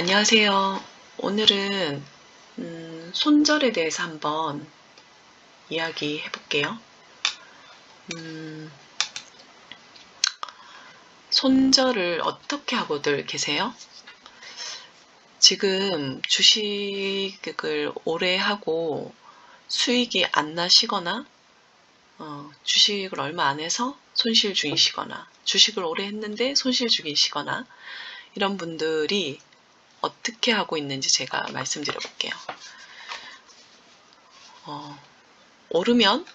안녕하세요. 오늘은 음, 손절에 대해서 한번 이야기 해 볼게요. 음, 손절을 어떻게 하고들 계세요? 지금 주식을 오래 하고 수익이 안 나시거나 어, 주식을 얼마 안 해서 손실 중이시거나 주식을 오래 했는데 손실 중이시거나 이런 분들이 어떻게 하고 있는지 제가 말씀드려 볼게요. 어, 오르면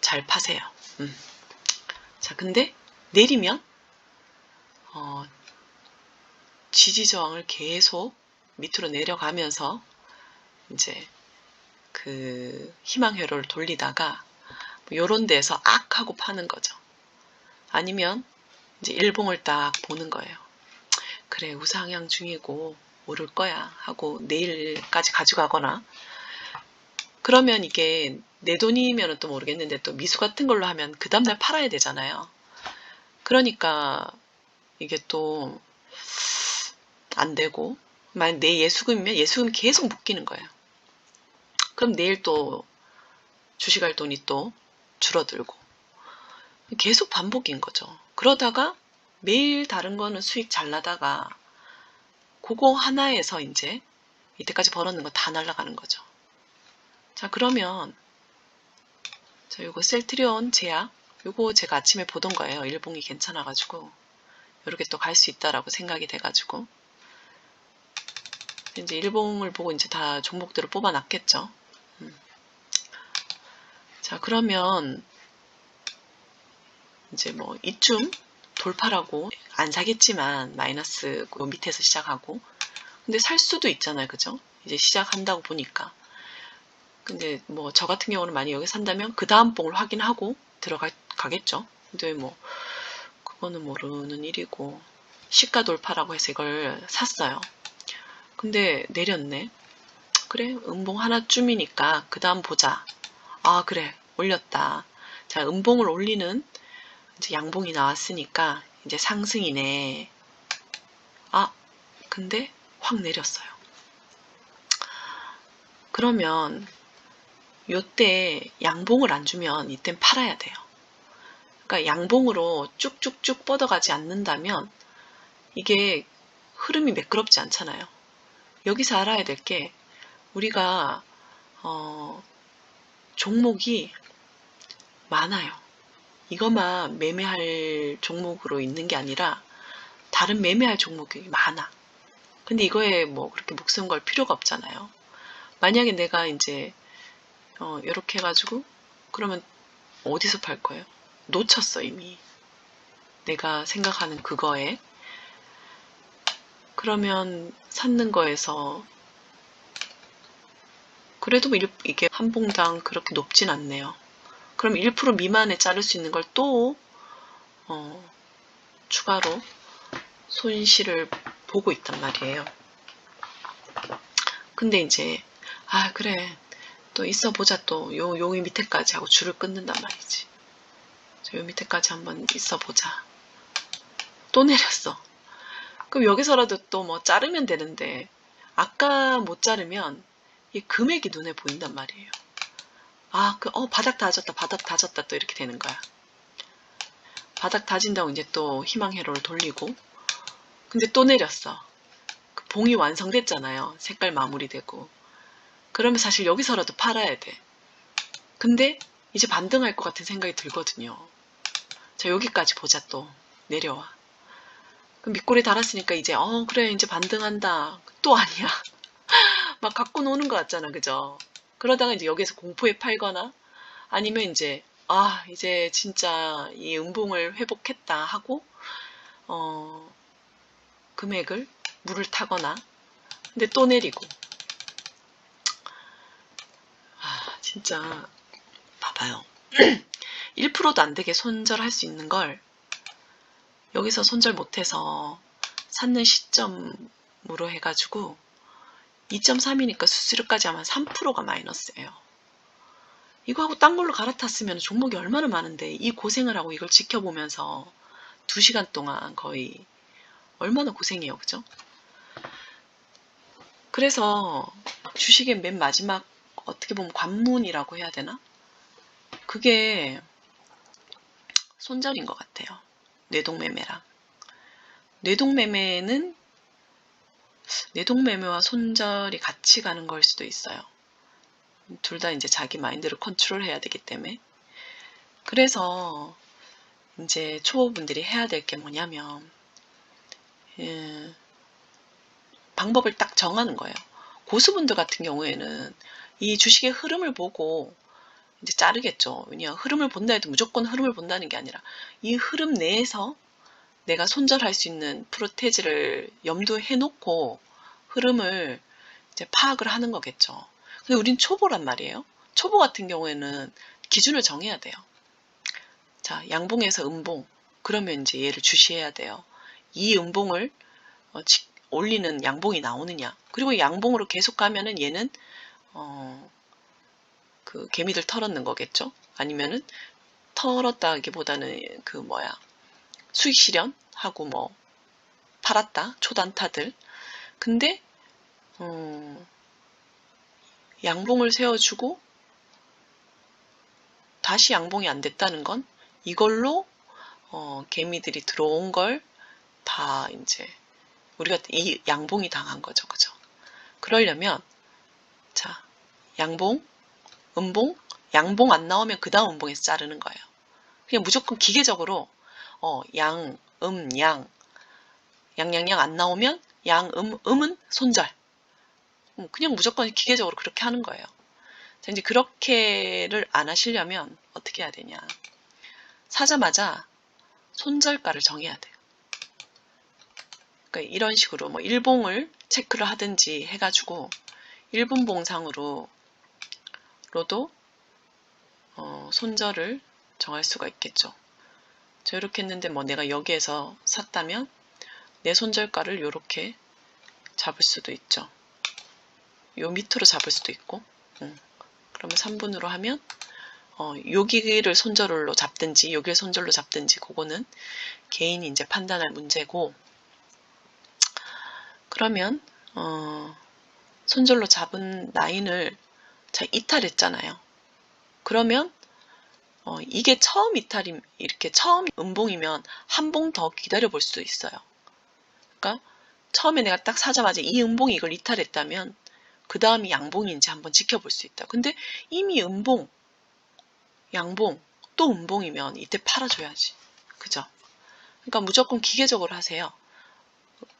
잘 파세요. 음. 자, 근데 내리면 어, 지지 저항을 계속 밑으로 내려가면서 이제 그 희망 회로를 돌리다가 요런 데서 악 하고 파는 거죠. 아니면 이제 일봉을 딱 보는 거예요. 그래 우상향 중이고 오를 거야 하고 내일까지 가져가거나 그러면 이게 내 돈이면 또 모르겠는데 또 미수 같은 걸로 하면 그 다음날 팔아야 되잖아요. 그러니까 이게 또 안 되고 만약 내 예수금이면 예수금 계속 묶이는 거예요. 그럼 내일 또 주식할 돈이 또 줄어들고 계속 반복인 거죠. 그러다가 매일 다른 거는 수익 잘 나다가 그거 하나에서 이제 이때까지 벌었는 거 다 날라가는 거죠. 자 그러면 자 요거 셀트리온 제약 요거 제가 아침에 보던 거예요. 일봉이 괜찮아가지고 이렇게 또 갈 수 있다라고 생각이 돼가지고 이제 일봉을 보고 이제 다 종목들을 뽑아놨겠죠. 음. 자 그러면 이제 뭐 이쯤 돌파라고. 안 사겠지만 마이너스 그 밑에서 시작하고. 근데 살 수도 있잖아요. 그죠? 이제 시작한다고 보니까. 근데 뭐 저 같은 경우는 많이 여기 산다면 그 다음 봉을 확인하고 들어가겠죠? 근데 뭐 그거는 모르는 일이고. 시가 돌파라고 해서 이걸 샀어요. 근데 내렸네. 그래? 음봉 하나쯤이니까 그 다음 보자. 아 그래. 올렸다. 자 음봉을 올리는 이제 양봉이 나왔으니까 이제 상승이네. 아, 근데 확 내렸어요. 그러면 요때 양봉을 안 주면 이땐 팔아야 돼요. 그러니까 양봉으로 쭉쭉쭉 뻗어가지 않는다면 이게 흐름이 매끄럽지 않잖아요. 여기서 알아야 될 게 우리가 어, 종목이 많아요. 이것만 매매할 종목으로 있는 게 아니라 다른 매매할 종목이 많아. 근데 이거에 뭐 그렇게 목숨 걸 필요가 없잖아요. 만약에 내가 이제 어, 이렇게 해가지고 그러면 어디서 팔 거예요? 놓쳤어 이미. 내가 생각하는 그거에 그러면 샀는 거에서 그래도 이게 한 봉당 그렇게 높진 않네요. 그럼 1% 미만에 자를 수 있는 걸또 어, 추가로 손실을 보고 있단 말이에요. 근데 이제 아 그래 또 있어 보자 또요 여기 밑에까지 하고 줄을 끊는단 말이지. 요 밑에까지 한번 있어 보자. 또 내렸어. 그럼 여기서라도 또 뭐 자르면 되는데 아까 못 자르면 이 금액이 눈에 보인단 말이에요. 아, 그, 어, 바닥 다졌다, 바닥 다졌다, 또 이렇게 되는 거야. 바닥 다진다고 이제 또 희망 회로를 돌리고, 근데 또 내렸어. 그 봉이 완성됐잖아요. 색깔 마무리되고. 그러면 사실 여기서라도 팔아야 돼. 근데 이제 반등할 것 같은 생각이 들거든요. 자, 여기까지 보자, 또. 내려와. 그럼 밑골에 달았으니까 이제, 어, 그래, 이제 반등한다. 또 아니야. 막 갖고 노는 것 같잖아, 그죠? 그러다가 이제 여기서 공포에 팔거나 아니면 이제 아 이제 진짜 이 음봉을 회복했다 하고 어 금액을 물을 타거나 근데 또 내리고. 아 진짜. 봐봐요. 1%도 안 되게 손절할 수 있는 걸 여기서 손절 못해서 샀는 시점으로 해가지고 2.3이니까 수수료까지 하면 3%가 마이너스예요. 이거하고 딴 걸로 갈아탔으면 종목이 얼마나 많은데 이 고생을 하고 이걸 지켜보면서 2시간 동안 거의 얼마나 고생해요. 그죠? 그래서 주식의 맨 마지막 어떻게 보면 관문이라고 해야 되나? 그게 손절인 것 같아요. 뇌동매매랑. 뇌동매매는 뇌동매매와 손절이 같이 가는 걸 수도 있어요. 둘 다 이제 자기 마인드를 컨트롤 해야 되기 때문에. 그래서 이제 초보분들이 해야 될 게 뭐냐면, 예, 방법을 딱 정하는 거예요. 고수분들 같은 경우에는 이 주식의 흐름을 보고 이제 자르겠죠. 왜냐 흐름을 본다 해도 무조건 흐름을 본다는 게 아니라 이 흐름 내에서 내가 손절할 수 있는 프로테지를 염두해 놓고 흐름을 이제 파악을 하는 거겠죠. 근데 우린 초보란 말이에요. 초보 같은 경우에는 기준을 정해야 돼요. 자, 양봉에서 음봉. 그러면 이제 얘를 주시해야 돼요. 이 음봉을 어, 올리는 양봉이 나오느냐. 그리고 양봉으로 계속 가면은 얘는 어, 그 개미들 털었는 거겠죠. 아니면은 털었다기보다는 그 뭐야 수익 실현하고 뭐 팔았다 초단타들. 근데 음, 양봉을 세워주고 다시 양봉이 안 됐다는 건 이걸로 어, 개미들이 들어온 걸 다 이제 우리가 이 양봉이 당한 거죠, 그죠? 그러려면 자 양봉, 음봉, 양봉 안 나오면 그 다음 음봉에서 자르는 거예요. 그냥 무조건 기계적으로 어, 양, 음, 양, 양양양 안 나오면 양, 음, 음은 손절. 음, 그냥 무조건 기계적으로 그렇게 하는 거예요. 자, 이제 그렇게를 안 하시려면 어떻게 해야 되냐. 사자마자 손절가를 정해야 돼요. 그러니까 이런 식으로 뭐 일봉을 체크를 하든지 해가지고 일분 봉상으로 로도 어, 손절을 정할 수가 있겠죠. 저 이렇게 했는데 뭐 내가 여기에서 샀다면 내 손절가를 이렇게 잡을 수도 있죠. 요 밑으로 잡을 수도 있고 음. 그러면 3분으로 하면 어, 여기를 손절로 잡든지 여기를 손절로 잡든지 그거는 개인이 이제 판단할 문제고 그러면 어, 손절로 잡은 라인을 자 이탈했잖아요. 그러면 어, 이게 처음 이탈이 이렇게 처음 음봉이면 한 봉 더 기다려 볼 수도 있어요. 그러니까 처음에 내가 딱 사자마자 이 음봉이 이걸 이탈했다면 그 다음이 양봉인지 한번 지켜볼 수 있다. 근데 이미 음봉, 양봉, 또 음봉이면 이때 팔아줘야지. 그죠? 그러니까 무조건 기계적으로 하세요.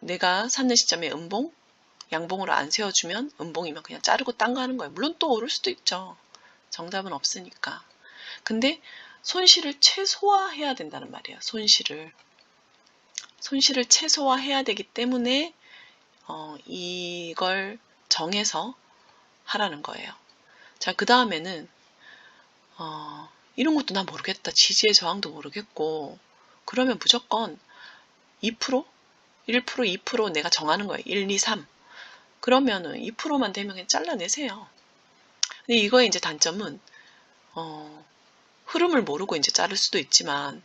내가 샀는 시점에 음봉, 양봉으로 안 세워주면 음봉이면 그냥 자르고 딴 거 하는 거예요. 물론 또 오를 수도 있죠. 정답은 없으니까. 근데 손실을 최소화해야 된다는 말이에요. 손실을. 손실을 최소화해야 되기 때문에 어, 이걸 정해서 하라는 거예요. 자, 그 다음에는 어, 이런 것도 난 모르겠다. 지지의 저항도 모르겠고 그러면 무조건 2%? 1%, 2% 내가 정하는 거예요. 1, 2, 3. 그러면은 2%만 되면 그냥 잘라내세요. 근데 이거의 이제 단점은 어, 흐름을 모르고 이제 자를 수도 있지만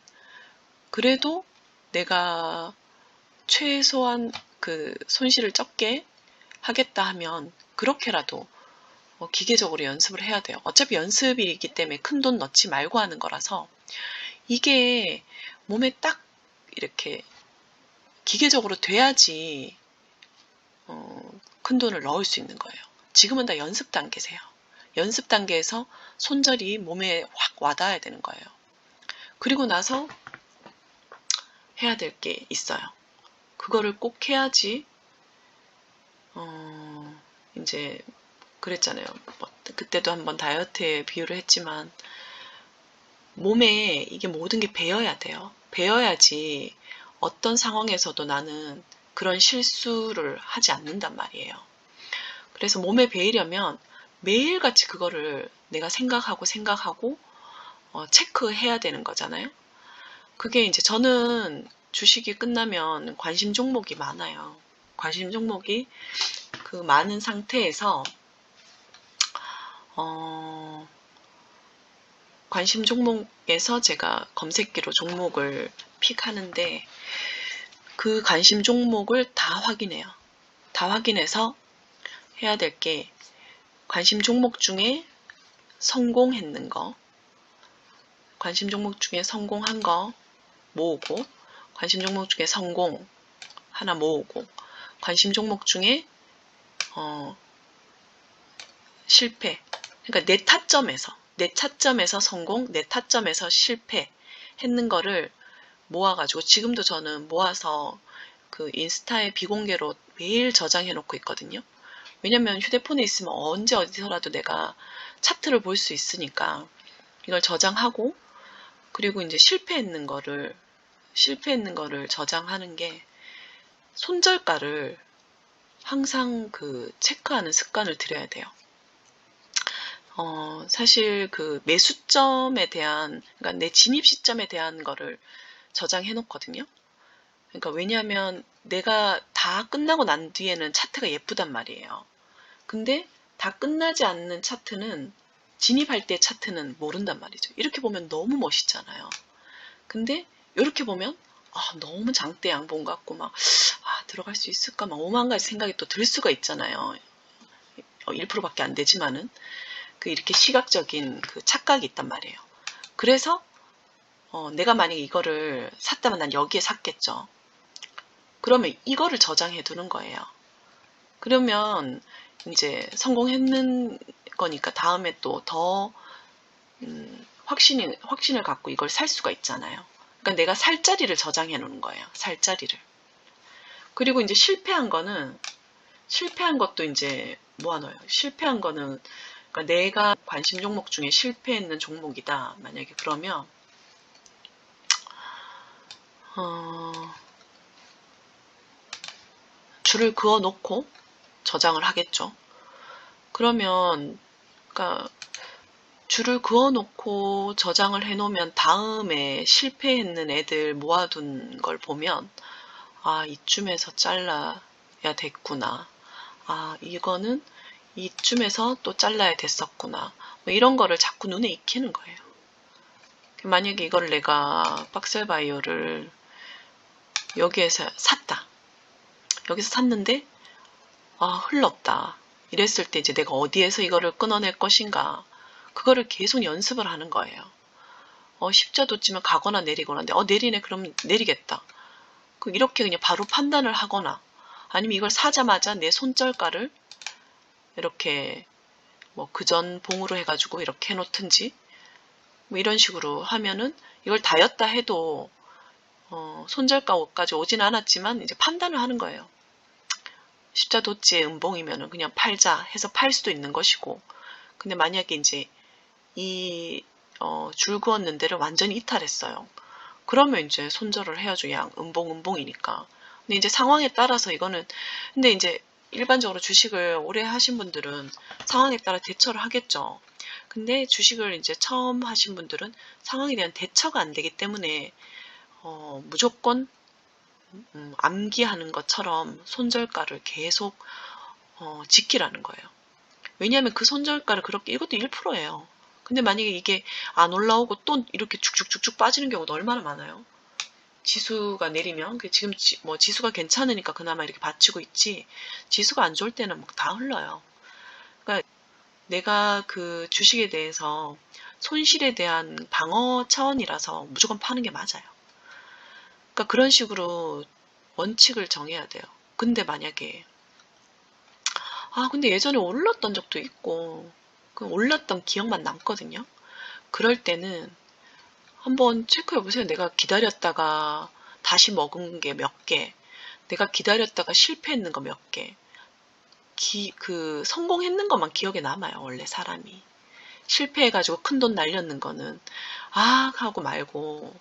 그래도 내가 최소한 그 손실을 적게 하겠다 하면 그렇게라도 어, 기계적으로 연습을 해야 돼요. 어차피 연습이기 때문에 큰 돈 넣지 말고 하는 거라서 이게 몸에 딱 이렇게 기계적으로 돼야지 어, 큰 돈을 넣을 수 있는 거예요. 지금은 다 연습 단계세요. 연습 단계에서 손절이 몸에 확 와닿아야 되는 거예요. 그리고 나서 해야 될 게 있어요. 그거를 꼭 해야지, 어, 이제, 그랬잖아요. 뭐, 그때도 한번 다이어트에 비유를 했지만, 몸에 이게 모든 게 배어야 돼요. 배어야지 어떤 상황에서도 나는 그런 실수를 하지 않는단 말이에요. 그래서 몸에 배이려면 매일같이 그거를 내가 생각하고 생각하고 어, 체크해야 되는 거잖아요. 그게 이제 저는 주식이 끝나면 관심 종목이 많아요. 관심 종목이 그 많은 상태에서 어, 관심 종목에서 제가 검색기로 종목을 픽하는데 그 관심 종목을 다 확인해요. 다 확인해서 해야 될 게 관심 종목 중에 성공했는 거, 관심 종목 중에 성공한 거 모으고, 관심 종목 중에 성공 하나 모으고, 관심 종목 중에 어, 실패. 그러니까 내 타점에서, 내 타점에서 성공, 내 타점에서 실패 했는 거를 모아가지고 지금도 저는 모아서 그 인스타에 비공개로 매일 저장해 놓고 있거든요. 왜냐면 휴대폰에 있으면 언제 어디서라도 내가 차트를 볼 수 있으니까 이걸 저장하고 그리고 이제 실패했는 거를 실패했는 거를 저장하는 게 손절가를 항상 그 체크하는 습관을 들여야 돼요. 어, 사실 그 매수점에 대한, 그러니까 내 진입 시점에 대한 거를 저장해 놓거든요. 그러니까 왜냐하면 내가 다 끝나고 난 뒤에는 차트가 예쁘단 말이에요. 근데 다 끝나지 않는 차트는 진입할 때 차트는 모른단 말이죠. 이렇게 보면 너무 멋있잖아요. 근데 이렇게 보면 아, 너무 장대 양봉 같고 막 아, 들어갈 수 있을까 막 오만 가지 생각이 또 들 수가 있잖아요. 1%밖에 안 되지만은 그 이렇게 시각적인 그 착각이 있단 말이에요. 그래서 어, 내가 만약에 이거를 샀다면 난 여기에 샀겠죠. 그러면 이거를 저장해 두는 거예요. 그러면 이제 성공했는 거니까 다음에 또더 음, 확신이, 확신을 갖고 이걸 살 수가 있잖아요. 그러니까 내가 살 자리를 저장해 놓는 거예요. 살 자리를. 그리고 이제 실패한 거는 실패한 것도 이제 모아놓아요. 실패한 거는 그러니까 내가 관심 종목 중에 실패했는 종목이다. 만약에 그러면 어, 줄을 그어 놓고 저장을 하겠죠. 그러면 그러니까 줄을 그어 놓고 저장을 해 놓으면 다음에 실패했는 애들 모아둔 걸 보면 아 이쯤에서 잘라야 됐구나. 아 이거는 이쯤에서 또 잘라야 됐었구나. 뭐 이런 거를 자꾸 눈에 익히는 거예요. 만약에 이걸 내가 박셀바이오를 여기에서 샀다. 여기서 샀는데 아 흘렀다. 이랬을 때 이제 내가 어디에서 이거를 끊어낼 것인가 그거를 계속 연습을 하는 거예요. 어 십자도 찌면 가거나 내리거나 어 내리네 그럼 내리겠다. 그 이렇게 그냥 바로 판단을 하거나 아니면 이걸 사자마자 내 손절가를 이렇게 뭐 그전 봉으로 해가지고 이렇게 해놓든지 뭐 이런 식으로 하면은 이걸 다였다 해도 어, 손절가까지 오진 않았지만 이제 판단을 하는 거예요. 십자 도치의 음봉이면은 그냥 팔자 해서 팔 수도 있는 것이고 근데 만약에 이제 이 어, 줄 그었는 데를 완전히 이탈했어요. 그러면 이제 손절을 해야죠. 양 음봉 음봉이니까. 근데 이제 상황에 따라서 이거는 근데 이제 일반적으로 주식을 오래 하신 분들은 상황에 따라 대처를 하겠죠. 근데 주식을 이제 처음 하신 분들은 상황에 대한 대처가 안 되기 때문에 어, 무조건 음, 암기하는 것처럼 손절가를 계속 어, 지키라는 거예요. 왜냐하면 그 손절가를 그렇게 이것도 1%예요. 근데 만약에 이게 안 올라오고 또 이렇게 쭉쭉쭉쭉 빠지는 경우도 얼마나 많아요. 지수가 내리면 그 지금 지, 뭐 지수가 괜찮으니까 그나마 이렇게 받치고 있지 지수가 안 좋을 때는 막 다 흘러요. 그러니까 내가 그 주식에 대해서 손실에 대한 방어 차원이라서 무조건 파는 게 맞아요. 그러니까 그런 식으로 원칙을 정해야 돼요. 근데 만약에 아 근데 예전에 올랐던 적도 있고 그 올랐던 기억만 남거든요. 그럴 때는 한번 체크해 보세요. 내가 기다렸다가 다시 먹은 게 몇 개, 내가 기다렸다가 실패했는 거 몇 개, 기, 그 성공했는 것만 기억에 남아요. 원래 사람이 실패해가지고 큰 돈 날렸는 거는 아 하고 말고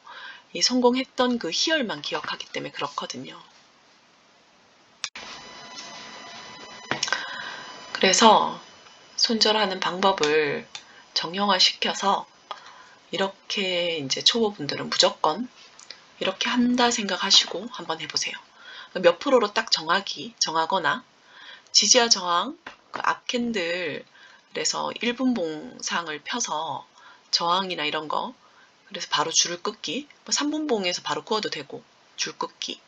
이 성공했던 그 희열만 기억하기 때문에 그렇거든요. 그래서 손절하는 방법을 정형화 시켜서 이렇게 이제 초보분들은 무조건 이렇게 한다 생각하시고 한번 해보세요. 몇 프로로 딱 정하기, 정하거나 지지와 저항, 그 앞캔들에서 1분 봉상을 펴서 저항이나 이런 거 그래서 바로 줄을 끊기, 3분 뭐 봉에서 바로 구워도 되고 줄 끊기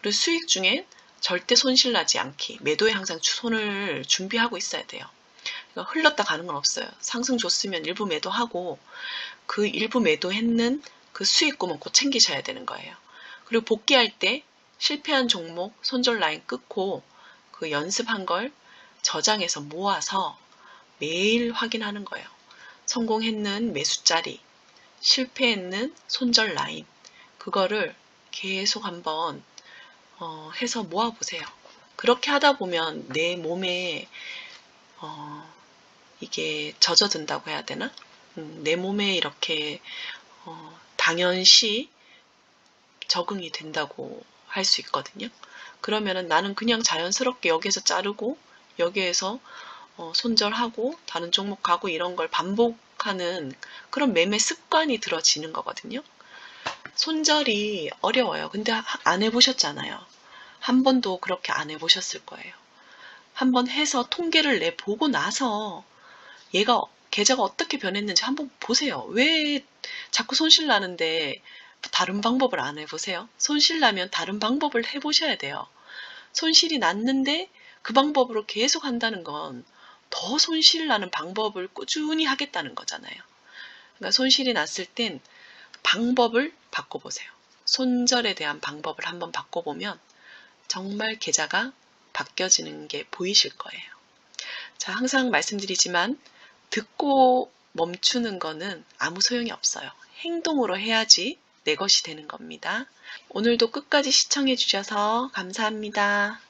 그리고 수익 중에 절대 손실 나지 않기. 매도에 항상 주- 손을 준비하고 있어야 돼요. 그러니까 흘렀다 가는 건 없어요. 상승 줬으면 일부 매도하고 그 일부 매도했는 그 수익금은 꼭 챙기셔야 되는 거예요. 그리고 복귀할 때 실패한 종목 손절 라인 끊고 그 연습한 걸 저장해서 모아서 매일 확인하는 거예요. 성공했는 매수자리, 실패했는 손절 라인, 그거를 계속 한번 어, 해서 모아보세요. 그렇게 하다 보면 내 몸에 어, 이게 젖어든다고 해야 되나? 음, 내 몸에 이렇게 어, 당연시 적응이 된다고 할 수 있거든요. 그러면은 나는 그냥 자연스럽게 여기에서 자르고 여기에서 어, 손절하고 다른 종목 가고 이런 걸 반복 하는 그런 매매 습관이 들어지는 거거든요. 손절이 어려워요. 근데 하- 안 해보셨잖아요. 한 번도 그렇게 안 해보셨을 거예요. 한 번 해서 통계를 내 보고 나서 얘가 계좌가 어떻게 변했는지 한번 보세요. 왜 자꾸 손실 나는데 다른 방법을 안 해보세요? 손실 나면 다른 방법을 해보셔야 돼요. 손실이 났는데 그 방법으로 계속 한다는 건 더 손실 나는 방법을 꾸준히 하겠다는 거잖아요. 그러니까 손실이 났을 땐 방법을 바꿔보세요. 손절에 대한 방법을 한번 바꿔보면 정말 계좌가 바뀌어지는 게 보이실 거예요. 자, 항상 말씀드리지만 듣고 멈추는 거는 아무 소용이 없어요. 행동으로 해야지 내 것이 되는 겁니다. 오늘도 끝까지 시청해 주셔서 감사합니다.